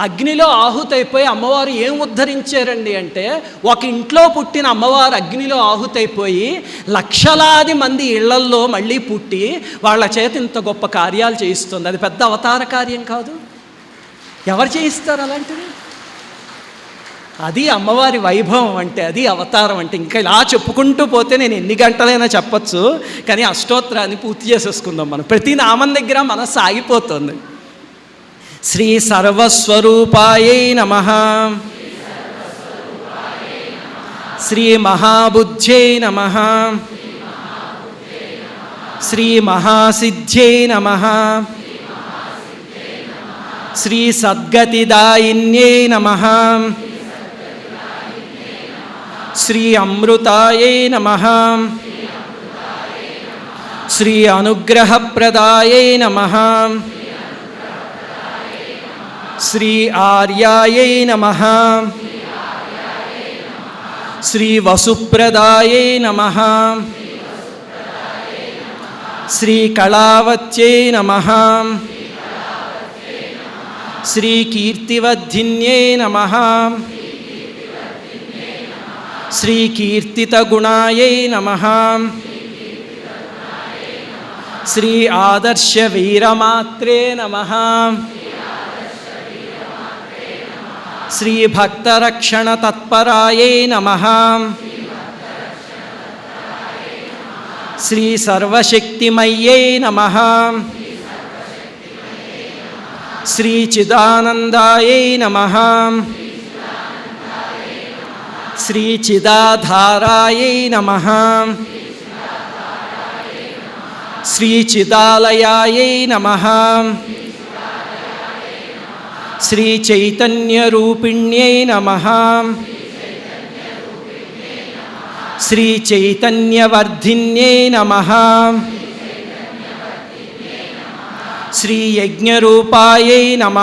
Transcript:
అగ్నిలో ఆహుతైపోయి అమ్మవారు ఏం ఉద్ధరించారండి అంటే ఒక ఇంట్లో పుట్టిన అమ్మవారు అగ్నిలో ఆహుతైపోయి లక్షలాది మంది ఇళ్ళల్లో మళ్ళీ పుట్టి వాళ్ళ చేత ఇంత గొప్ప కార్యాలు చేయిస్తుంది. అది పెద్ద అవతార కార్యం కాదు. ఎవరు చేయిస్తారు అలాంటిది అది అమ్మవారి వైభవం అంటే అది అవతారం అంటే. ఇంకా ఇలా చెప్పుకుంటూ పోతే నేను ఎన్ని గంటలైనా చెప్పొచ్చు కానీ అష్టోత్తరాన్ని పూర్తి చేసేసుకుందాం మనం. ప్రతి నామం దగ్గర మనస్సు ఆగిపోతుంది. శ్రీ సర్వస్వరూపాయై నమ. శ్రీ మహాబుద్ధ్యై నమ. శ్రీ మహాసిద్ధ్యై నమ. శ్రీ సద్గతిదాయిన్యై నమ. శ్రీ అమృతాయై నమ. శ్రీ అనుగ్రహప్రదాయై నమ. శ్రీ ఆర్యాయై నమ శ్రీ వసుప్రదాయై నమ శ్రీ కళావత్యై నమ శ్రీ కీర్తివర్ధిన్యై నమ శ్రీ కీర్తితగుణాయై నమ శ్రీ ఆదర్శ వీరమాత్రే నమ శ్రీ భక్తరక్షణ తత్పరాయై నమ శ్రీ సర్వశక్తిమయ్యై నమ శ్రీ చిదానందాయై నమ శ్రీ చైతన్య రూపిణ్యై నమ శ్రీ నమ శ్రీ చైతన్యవర్ధిన్యై నమ శ్రీ యజ్ఞరూపాయై నమ